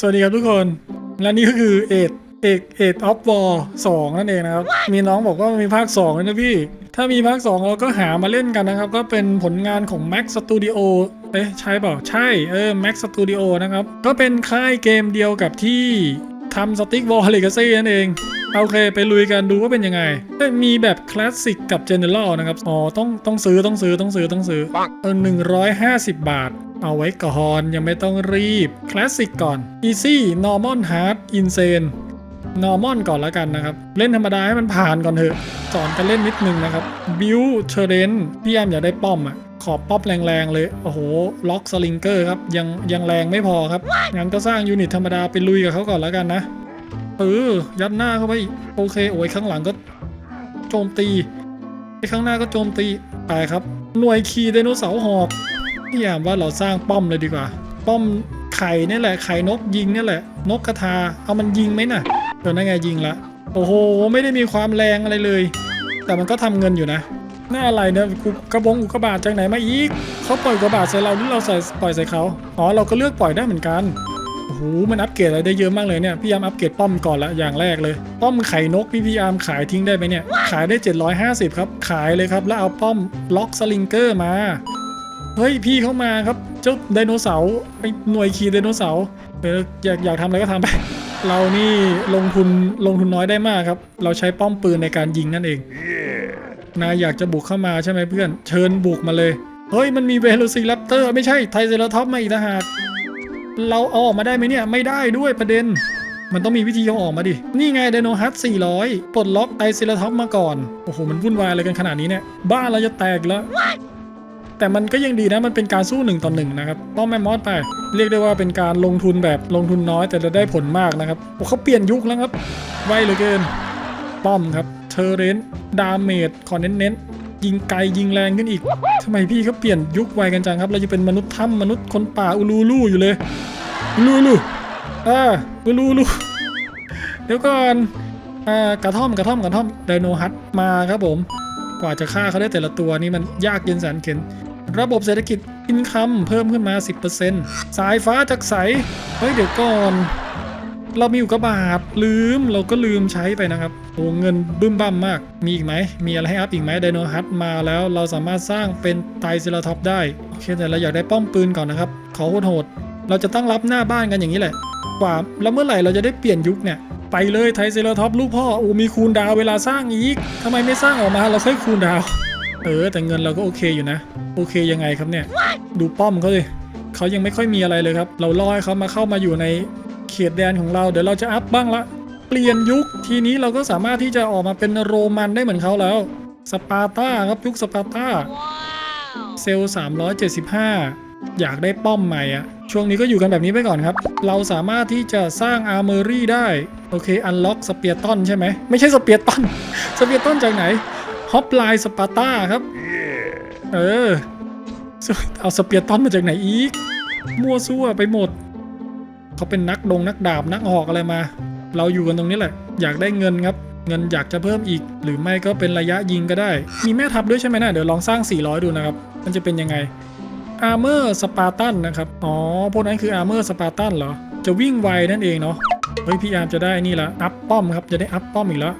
สวัสดีครับทุกคน และนี่ก็คือเอ็ดเอกเอ็ดออฟวอลสองนั่นเองนะครับ มีน้องบอกว่ามีภาค2เลยนะพี่ ถ้ามีภาค 2 เราก็หามาเล่นกันนะครับ ก็เป็นผลงานของ Max Studio เอ๊ะ ใช่เปล่า ใช่เออ Max Studio นะครับ ก็เป็นค่ายเกมเดียวกับที่ทำสติ๊กวอลเลกซี่นั่นเอง โอเคไปลุยกันดูว่าเป็นยังไงมีแบบคลาสสิกกับเจเนอเรลนะครับ อ๋อ ต้องต้องซื้อต้องซื้อต้องซื้อต้องซื้อเออหนึ่งร้อยห้าสิบบาท เอาไว้ก่อนยังไม่ต้องรีบ คลาสสิกก่อน Easy Normal Hard Insane Normal ก่อนแล้วกันนะครับ เล่นธรรมดาให้มันผ่านก่อนเถอะ สอนกันเล่นนิดนึงนะครับ Build Terrain พี่ยามอยากได้ป้อมอะขอบป้อมแรงๆเลย โอ้โห ล็อกสลิงเกอร์ครับ ยังยังแรงไม่พอครับ งั้นก็สร้างยูนิตธรรมดาไปลุยกับเขาก่อนแล้วกันนะ เออ ยัดหน้าเข้าไป โอเค โอ้ยข้างหลังก็ โจมตีไอ้ข้างหน้าก็โจมตีไปครับ หน่วยขี่ไดโนเสาร์หอกพี่ยามว่าเราสร้างป้อมเลยดีกว่า ป้อมไข่นี่แหละ ไข่นกยิงนี่แหละ นกกระทา เอามันยิงไหมน่ะเดี๋ยวนั่นไงยิงละ โอ้โห ไม่ได้มีความแรงอะไรเลย แต่มันก็ทำเงินอยู่นะน่าอะไรเนี่ยกูกระบงอุกกาบาตจากไหนมาอีก เขาปล่อยอุกกาบาตใส่เราหรือเราใส่ปล่อยใส่เขา อ๋อ เราก็เลือกปล่อยได้เหมือนกัน โหมันอัปเกรดอะไรได้เยอะมากเลยเนี่ยพี่ยามอัปเกรดป้อมก่อนละอย่างแรกเลย ป้อมไข่นกพี่พี่ยามขายทิ้งได้ไหมเนี่ย ขายได้ 750 ครับ ขายเลยครับ แล้วเอาป้อมล็อกสลิงเกอร์มาเฮ้ยพี่เข้ามาครับเจ้าไดโนเสาร์ไอหน่วยขี่ไดโนเสาร์เอออยากอยากทำอะไรก็ทำไปเรานี่ลงทุนลงทุนน้อยได้มากครับ เราใช้ป้อมปืนในการยิงนั่นเองนายอยากจะบุกเข้ามาใช่ไหมเพื่อน เชิญบุกมาเลย เฮ้ยมันมีเวโรซิรัปเตอร์ไม่ใช่ไทเซราท็อปมาอีกต่างหาก เราเอาออกมาได้ไหมเนี่ย ไม่ได้ด้วยประเด็น มันต้องมีวิธีเอาออกมาดิ นี่ไงไดโนฮัท400 ปลดล็อกไตรเซราท็อปมาก่อน โอ้โห มันวุ่นวายอะไรกันขนาดนี้เนี่ย บ้านเราจะแตกแล้ว แต่มันก็ยังดีนะ มันเป็นการสู้หนึ่งต่อหนึ่งนะครับ ป้อมแม่มอสไป เรียกได้ว่าเป็นการลงทุนแบบลงทุนน้อยแต่จะได้ผลมากนะครับโอ้เขาเปลี่ยนยุคแล้วครับ ไวเหลือเกิน ป้อมครับเทอร์เรนดาเมจขอนเน้นๆ ยิงไกลยิงแรงขึ้นอีกทำไมพี่เขาเปลี่ยนยุคไวกันจังครับเราจะเป็นมนุษย์ถ้ำมนุษย์คนป่าอูลูลูอยู่เลยอูลูลูอ่าอูลูลูเดี๋ยวก่อนอ่ากระท่อมกระท่อมกระท่อมไดโนฮัทมาครับผม กว่าจะฆ่าเขาได้แต่ละตัวนี่มันยากเย็นแสนเข็นระบบเศรษฐกิจอินคัมเพิ่มขึ้นมา 10%สายฟ้าจากใสเฮ้ยเดี๋ยวก่อน เรามีอุกกาบาตลืมเราก็ลืมใช้ไปนะครับโอ้เงินบึ้มบั้มมาก มีอีกไหม มีอะไรให้อัพอีกไหมไดโนฮัทมาแล้วเราสามารถสร้างเป็นไตรเซราท็อปได้ โอเคแต่เราอยากได้ป้อมปืนก่อนนะครับ ขอโหดๆเราจะตั้งรับหน้าบ้านกันอย่างนี้แหละ กว่าแล้วเมื่อไหร่เราจะได้เปลี่ยนยุคเนี่ยไปเลยไทเซราท็อปลูกพ่อโอ้มีคูณดาวเวลาสร้างอีกทำไมไม่สร้างออกมาเราค่อยคูณดาว เออ แต่เงินเราก็โอเคอยู่นะ โอเคยังไงครับเนี่ย ดูป้อมเขาเลยเขายังไม่ค่อยมีอะไรเลยครับ เรารอให้เขามาเข้ามาอยู่ใน เขตแดนของเรา เดี๋ยวเราจะอัพบ้างละเปลี่ยนยุคทีนี้เราก็สามารถที่จะออกมาเป็นโรมันได้เหมือนเขาแล้ว สปาร์ตาครับยุคสปาร์ตาเซลล์375 อยากได้ป้อมใหม่อะช่วงนี้ก็อยู่กันแบบนี้ไปก่อนครับ เราสามารถที่จะสร้างอาร์เมอรี่ได้ โอเค อันล็อกสเปียร์ตันใช่ไหม ไม่ใช่สเปียร์ตัน สเปียร์ตันจากไหน ฮอปไลน์สปาร์ตาครับ เออ เอาสเปียร์ตันมาจากไหนอีก มั่วซั่วไปหมด เขาเป็นนักดงนักดาบนักหอกอะไรมา เราอยู่กันตรงนี้แหละ อยากได้เงินครับ เงินอยากจะเพิ่มอีก หรือไม่ก็เป็นระยะยิงก็ได้ มีแม่ทัพด้วยใช่ไหมนะเดี๋ยวลองสร้าง 400 ดูนะครับ มันจะเป็นยังไงอาร์เมอร์สปาร์ตันนะครับ อ๋อ พวกนั้นคืออาร์เมอร์สปาร์ตันเหรอ จะวิ่งไวนั่นเองเนาะ เฮ้ยพี่อาร์มจะได้นี่ละ อัพป้อมครับ จะได้อัพป้อมอีกแล้ว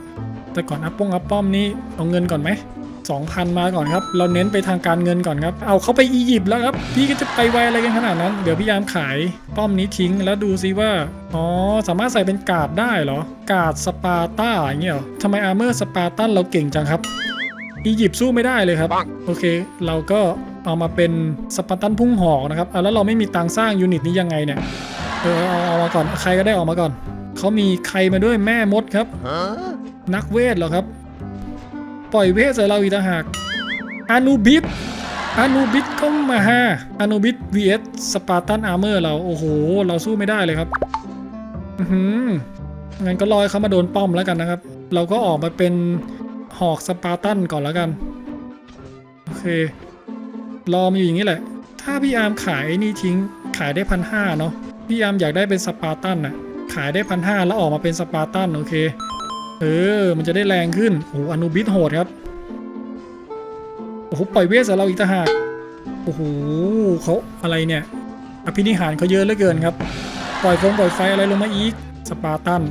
แต่ก่อนอัพป้องอัพป้อมนี่เอาเงินก่อนไหม 2,000 มาก่อนครับ เราเน้นไปทางการเงินก่อนครับ เอาเขาไปอียิปต์แล้วครับ พี่ก็จะไปไวอะไรกันขนาดนั้น เดี๋ยวพี่ยามขายป้อมนี้ทิ้งแล้วดูซิว่า อ๋อ สามารถใส่เป็นการ์ดได้เหรอ การ์ดสปาร์ต้าอย่างเงี้ยเหรอทำไมอาร์เมอร์สปาร์ตันเราเก่งจังครับ อียิปต์สู้ไม่ได้เลยครับ โอเค เราก็เอามาเป็นสปาร์ตันพุ่งหอกนะครับอะแล้วเราไม่มีตังค์สร้างยูนิตนี้ยังไงเนี่ย เออเอาเอามาก่อน ใครก็ได้ออกมาก่อน เขามีใครมาด้วยแม่มดครับ นักเวทเหรอครับ ปล่อยเวทใส่เราอีกต่างหากอนุบิสอนุบิสก็มาฮะอนุบิส vs สปาร์ตันอาร์เมอร์เรา โอ้โห เราสู้ไม่ได้เลยครับ อือหืองั้นก็รอให้เขามาโดนป้อมแล้วกันนะครับ เราก็ออกมาเป็นหอกสปาร์ตันก่อนแล้วกัน โอเค รอมาอยู่อย่างนี้แหละ ถ้าพี่อาร์มขายนี่ทิ้ง ขายได้พันห้าเนาะ พี่อาร์มอยากได้เป็นสปาร์ตันน่ะ ขายได้พันห้าแล้วออกมาเป็นสปาร์ตันโอเค เออ มันจะได้แรงขึ้น โอ้โหอนุบิสโหดครับ โอ้โห ปล่อยเวสเราอีกต่างหาก โอ้โหเขาอะไรเนี่ย อภินิหารเขาเยอะเหลือเกินครับ ปล่อยฟงปล่อยไฟอะไรลงมาอีก สปาร์ตัน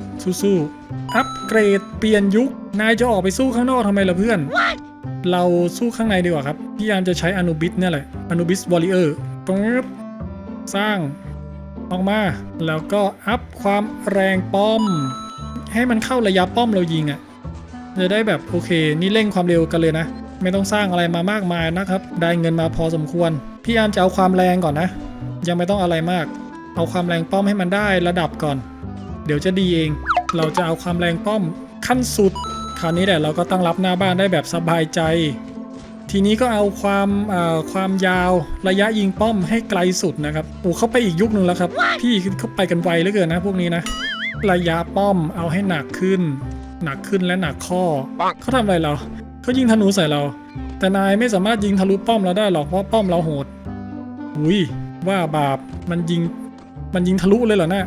สู้ๆ อัปเกรด เปลี่ยนยุค นายจะออกไปสู้ข้างนอกทำไมล่ะเพื่อนเราสู้ข้างในดีกว่าครับพี่ยามจะใช้อนุบิสเนี่ยแหละ อนุบิสวอริเออร์ตรงนี้สร้างออกมา แล้วก็อัพความแรงป้อม ให้มันเข้าระยะป้อมเรายิงอะ่ะจะได้แบบโอเค นี่เร่งความเร็วกันเลยนะ ไม่ต้องสร้างอะไรมามากมายนะครับ ได้เงินมาพอสมควร พี่ยามจะเอาความแรงก่อนนะ ยังไม่ต้องอะไรมาก เอาความแรงป้อมให้มันได้ระดับก่อน เดี๋ยวจะดีเอง เราจะเอาความแรงป้อมขั้นสุด คราวนี้แหละเราก็ตั้งรับหน้าบ้านได้แบบสบายใจ ทีนี้ก็เอาความเอ่อความยาวระยะยิงป้อมให้ไกลสุดนะครับโอ้เข้าไปอีกยุคหนึ่งแล้วครับ พี่เขาไปกันไวเหลือเกินนะพวกนี้นะ ระยะป้อมเอาให้หนักขึ้น หนักขึ้นและหนักข้อ เขาทำอะไรเรา เขายิงธนูใส่เรา แต่นายไม่สามารถยิงทะลุป้อมเราได้หรอกเพราะป้อมเราโหดอุ้ยว่าบาปมันยิงมันยิงทะลุเลยเหรอนะ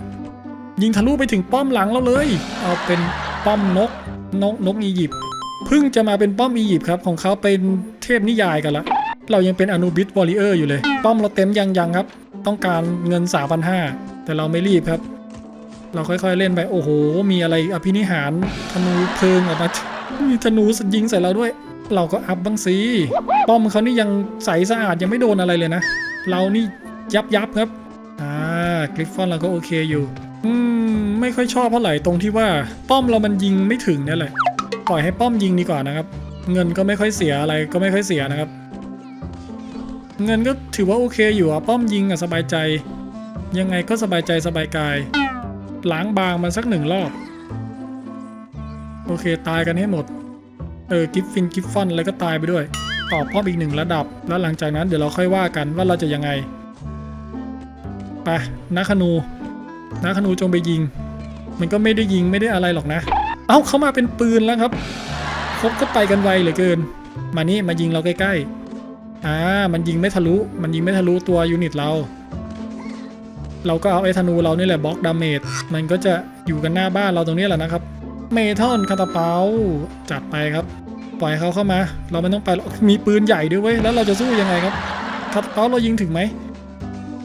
ยิงทะลุไปถึงป้อมหลังเราเลย เอาเป็นป้อมนกนกนกอียิปต์เพิ่งจะมาเป็นป้อมอียิปต์ครับ ของเขาเป็นเทพนิยายกันละ เรายังเป็นอนูบิสวอริเออร์อยู่เลย ป้อมเราเต็มยังยังครับ ต้องการเงิน 3,500แต่เราไม่รีบครับ เราค่อยๆเล่นไปโอ้โห มีอะไรอภินิหารธนูเพลิงออกมามีธนูยิงใส่เราด้วย เราก็อัพบ้างสิป้อมเขานี่ยังใสสะอาดยังไม่โดนอะไรเลยนะ เรานี่ยับยับครับอ่ากริฟฟอนเราก็โอเคอยู่ อืม ไม่ค่อยชอบเท่าไหร่ตรงที่ว่าป้อมเรามันยิงไม่ถึงนี่แหละปล่อยให้ป้อมยิงดีกว่านะครับ เงินก็ไม่ค่อยเสียอะไรก็ไม่ค่อยเสียนะครับ เงินก็ถือว่าโอเคอยู่อะป้อมยิงอะสบายใจ ยังไงก็สบายใจสบายกาย ล้างบางมันสักหนึ่งรอบ โอเคตายกันให้หมด เออกิฟฟินกิฟฟอนอะไรก็ตายไปด้วย ต่อป้อมอีกหนึ่งระดับ แล้วหลังจากนั้นเดี๋ยวเราค่อยว่ากันว่าเราจะยังไง ไปนักขนูนักขนูจงไปยิง มันก็ไม่ได้ยิงไม่ได้อะไรหรอกนะ เอ้าเขามาเป็นปืนแล้วครับคบก็ไปกันไวเหลือเกิน มานี่มายิงเราใกล้ๆ อ่า มันยิงไม่ทะลุ มันยิงไม่ทะลุตัวยูนิตเรา เราก็เอาไอ้ธนูเรานี่แหละบล็อกดาเมจมันก็จะอยู่กันหน้าบ้านเราตรงนี้แหละนะครับ เมทัลคาตาเปาจัดไปครับ ปล่อยเขาเข้ามา เราไม่ต้องไปหรอกมีปืนใหญ่ด้วยเว้ยแล้วเราจะสู้ยังไงครับคาตาเปาเรายิงถึงไหม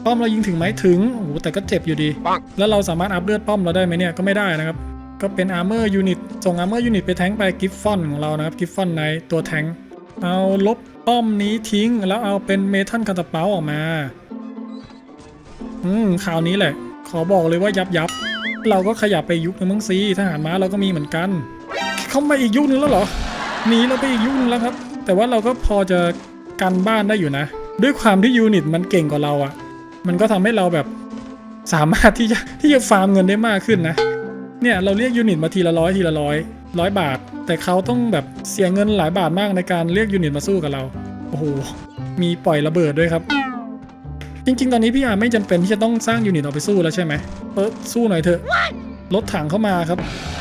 ป้อมเรายิงถึงไหมถึงโอ้โหแต่ก็เจ็บอยู่ดี แล้วเราสามารถอัพเลือดป้อมเราได้ไหมเนี่ยก็ไม่ได้นะครับก็เป็นอาร์เมอร์ยูนิตส่งอาร์เมอร์ยูนิตไปแทงค์ไปกิฟฟอนของเรานะครับกิฟฟอนในตัวแทงค์เอาลบป้อมนี้ทิ้งแล้วเอาเป็นเมทัลคาตาเปาออกมา อืมคราวนี้แหละ ขอบอกเลยว่ายับยับ เราก็ขยับไปยุคนึงมั้งซีทหารม้าเราก็มีเหมือนกัน เข้ามาอีกยุคนึงแล้วเหรอหนีเราไปอีกยุคนึงแล้วครับ แต่ว่าเราก็พอจะกันบ้านได้อยู่นะ ด้วยความที่ยูนิตมันเก่งกว่าเราอะ่ะ มันก็ทำให้เราแบบสามารถที่จะที่จะฟาร์มเงินได้มากขึ้นนะ เนี่ยเราเรียกยูนิตมาทีละร้อยทีละร้อยร้อยบาท แต่เขาต้องแบบเสียเงินหลายบาทมากในการเรียกยูนิตมาสู้กับเรา โอ้โห มีปล่อยระเบิดด้วยครับ จริง ๆ ตอนนี้พี่อาร์ไม่จำเป็นที่จะต้องสร้างยูนิตออกไปสู้แล้วใช่ไหมเออสู้หน่อยเถอะรถถังเข้ามาครับ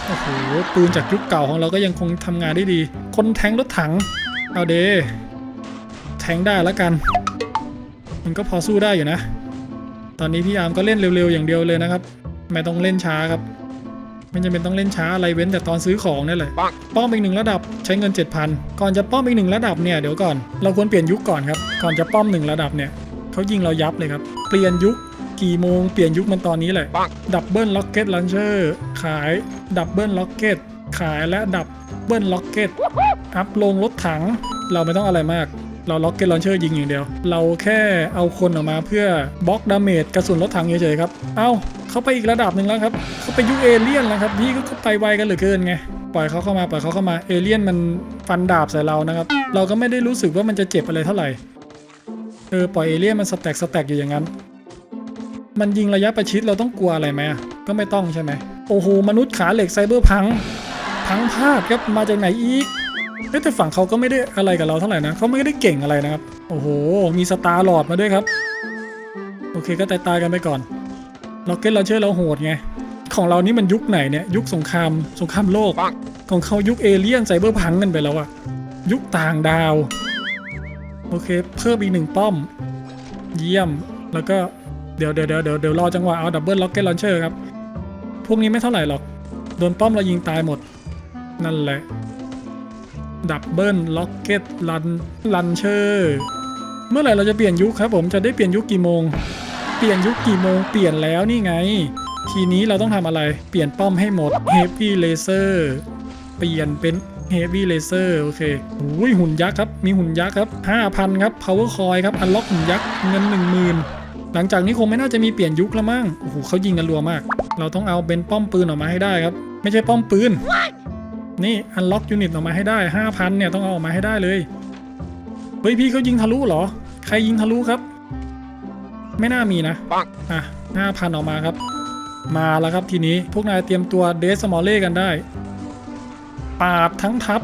โอ้โหปืนจากยุคเก่าของเราก็ยังคงทำงานได้ดี คนแทงรถถังเอาเดแทงได้แล้วกัน มันก็พอสู้ได้อยู่นะ ตอนนี้พี่อาร์มก็เล่นเร็วๆอย่างเดียวเลยนะครับ ไม่ต้องเล่นช้าครับไม่จำเป็นต้องเล่นช้าอะไรเว้นแต่ตอนซื้อของนี่แหละป้อมอีกหนึ่งระดับใช้เงิน 7,000 ก่อนจะป้อมอีกหนึ่งระดับเนี่ยเดี๋ยวก่อนเราควรเปลี่ยนยุคก่อนครับก่อนจะป้อมหนึ่งระดับเนี่ย เขายิงเรายับเลยครับ เปลี่ยนยุคกี่โมงเปลี่ยนยุคมันตอนนี้แหละดับเบิลล็อกเก็ตลันเชอร์ขายดับเบิลล็อกเก็ตขายและดับเบิลล็อกเก็ตอัพลงรถถังเราไม่ต้องอะไรมาก เราล็อกเก็ตลันเชอร์ยิงอย่างเดียว เราแค่เอาคนออกมาเพื่อบล็อกดาเมจกระสุนรถถังเฉยๆครับ เอ้าเขาไปอีกระดับหนึ่งแล้วครับเขาไปยุคเอเลี่ยนแล้วครับพี่ก็ไปไวกันเหลือเกินไงปล่อยเขาเข้ามาปล่อยเขาเข้ามาเอเลี่ยนมันฟันดาบใส่เรานะครับ เราก็ไม่ได้รู้สึกว่ามันจะเจ็บอะไรเท่าไหร่ เออปล่อยเอเลี่ยนมันสแต็กสแต็กอยู่อย่างนั้น มันยิงระยะประชิดเราต้องกลัวอะไรไหมก็ไม่ต้องใช่ไหมโอ้โหมนุษย์ขาเหล็กไซเบอร์พังพังพาดครับมาจากไหนอีกเอ้แต่ฝั่งเขาก็ไม่ได้อะไรกับเราเท่าไหร่นะเขาไม่ได้เก่งอะไรนะครับ โอ้โห มีสตาร์หลอดมาด้วยครับ โอเคก็ตายตายกันไปก่อนล็อกเก็ตเราเชื่อเราโหดไง ของเรานี่มันยุคไหนเนี่ย ยุคสงครามสงครามโลก ของเขายุคเอเลี่ยนไซเบอร์พังกันไปแล้วอะยุคต่างดาว โอเค เพิ่มอีกหนึ่งป้อม เยี่ยมแล้วก็เดี๋ยวเดี๋ยวเดี๋ยวเดี๋ยวรอจังหวะเอาดับเบิลล็อกเก็ตลอนเชอร์ครับ พวกนี้ไม่เท่าไหร่หรอก โดนป้อมเรายิงตายหมด นั่นแหละ ดับเบิลล็อกเก็ตลันลันเชอร์เมื่อไหร่เราจะเปลี่ยนยุคครับ ผมจะได้เปลี่ยนยุคกี่โมง เปลี่ยนยุคกี่โมง เปลี่ยนแล้วนี่ไง ทีนี้เราต้องทำอะไร เปลี่ยนป้อมให้หมด Heavy Laser เปลี่ยนเป็น Heavy Laser โอเคอุ้ยหุ่นยักษ์ครับ มีหุ่นยักษ์ครับ 5,000 ครับ Power Coin ครับ อันล็อกหุ่นยักษ์เงิน 10,000 หลังจากนี้คงไม่น่าจะมีเปลี่ยนยุคล้วมั้งโอ้โหเขายิงกันรัวมาก เราต้องเอาเป็นป้อมปืนออกมาให้ได้ครับ ไม่ใช่ป้อมปืน นี่อันล็อกยูนิตออกมาให้ได้ 5,000 เนี่ยต้องเอาออกมาให้ได้เลย เฮ้ยพี่เขายิงทะลุเหรอ ใครยิงทะลุครับ ไม่น่ามีนะปังอะห้าพันออกมาครับ มาแล้วครับทีนี้พวกนายเตรียมตัวเดสมอลเล่กันได้ ปาดทั้งทัพ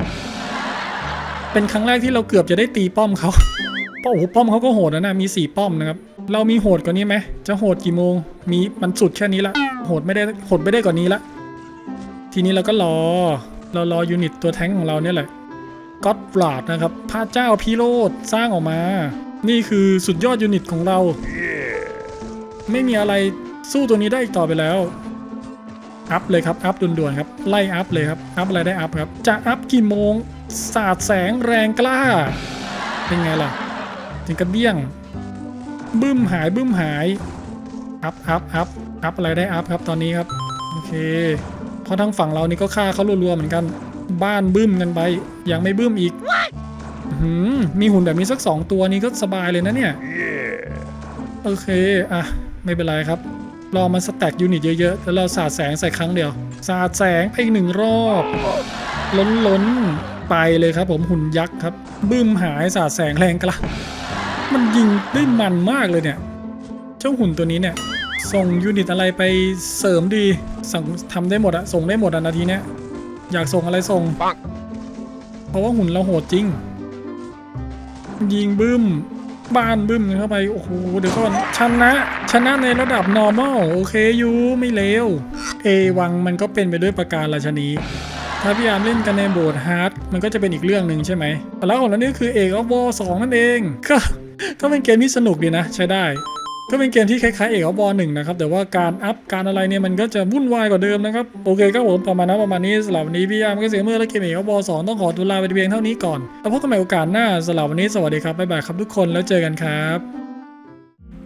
เป็นครั้งแรกที่เราเกือบจะได้ตีป้อมเขาป้อมโอ้ป้อมเขาก็โหดนะนะมีสี่ป้อมนะครับ เรามีโหดกว่านี้ไหมจะโหดกี่โมง มีมันสุดแค่นี้ละโหดไม่ได้โหดไม่ได้กว่านี้ละทีนี้เราก็รอ เรารอยูนิตตัวแท้งของเราเนี่ยแหละก็อดบลาดนะครับพระเจ้าพิโรธสร้างออกมา นี่คือสุดยอดยูนิตของเรา ไม่มีอะไรสู้ตัวนี้ได้อีกต่อไปแล้ว อัพเลยครับ อัพด่วนๆครับ ไล่อัพเลยครับ อัพอะไรได้อัพครับ จะอัพกี่โมง สาดแสงแรงกล้า เป็นไงล่ะถึงกระเบี้ยง บึ้มหายบึ้มหาย อัพอัพอัพอัพอะไรได้อัพครับตอนนี้ครับ โอเค เพราะทางฝั่งเรานี่ก็ฆ่าเขารัวๆเหมือนกัน บ้านบึ้มกันไป ยังไม่บึ้มอีกอื้อหือมีหุ่นแบบนี้สักสองตัวนี้ก็สบายเลยนะเนี่ย โอเค อะ ไม่เป็นไรครับ รอมันสแต็กยูนิตเยอะๆ แล้วเราสาดแสงใส่ครั้งเดียว สาดแสงไปอีกหนึ่งรอบ ล้นล้นๆไปเลยครับผมหุ่นยักษ์ครับ บึ้มหายสาดแสงแรงกล้ามันยิงได้มันมากเลยเนี่ย เจ้าหุ่นตัวนี้เนี่ย ส่งยูนิตอะไรไปเสริมดี สั่งทำได้หมดอะส่งได้หมดอะนาทีเนี้ย อยากส่งอะไรส่ง เพราะว่าหุ่นเราโหดจริง ยิงบึ้ม บ้านบึ้มเข้าไป โอ้โห เดี๋ยวก่อนชนะ ชนะในระดับ normal โอเคอยู่ไม่เลวเอวังมันก็เป็นไปด้วยประการราชนี ถ้าพี่อาร์มเล่นกันในโบสฮาร์ดมันก็จะเป็นอีกเรื่องหนึ่งใช่ไหมแล้วของเรานี่คือเอกออฟวอสองนั่นเอง ก็ก็เป็นเกมที่สนุกดีนะ ใช้ได้ ก็เป็นเกมที่คล้ายๆเอกออฟวอหนึ่งนะครับ แต่ว่าการอัพการอะไรเนี่ยมันก็จะวุ่นวายกว่าเดิมนะครับ โอเคครับผมประมาณนั้นประมาณนี้สำหรับวันนี้พี่ยามก็เสียเมื่อและเกมเอกออฟวอสองต้องขอตัวลาไปเพียงเท่านี้ก่อนแล้วพบกันใหม่โอกาสหน้าสำหรับวันนี้สวัสดีครับบ๊ายบายครับทุกคนแล้วเจอกันครับ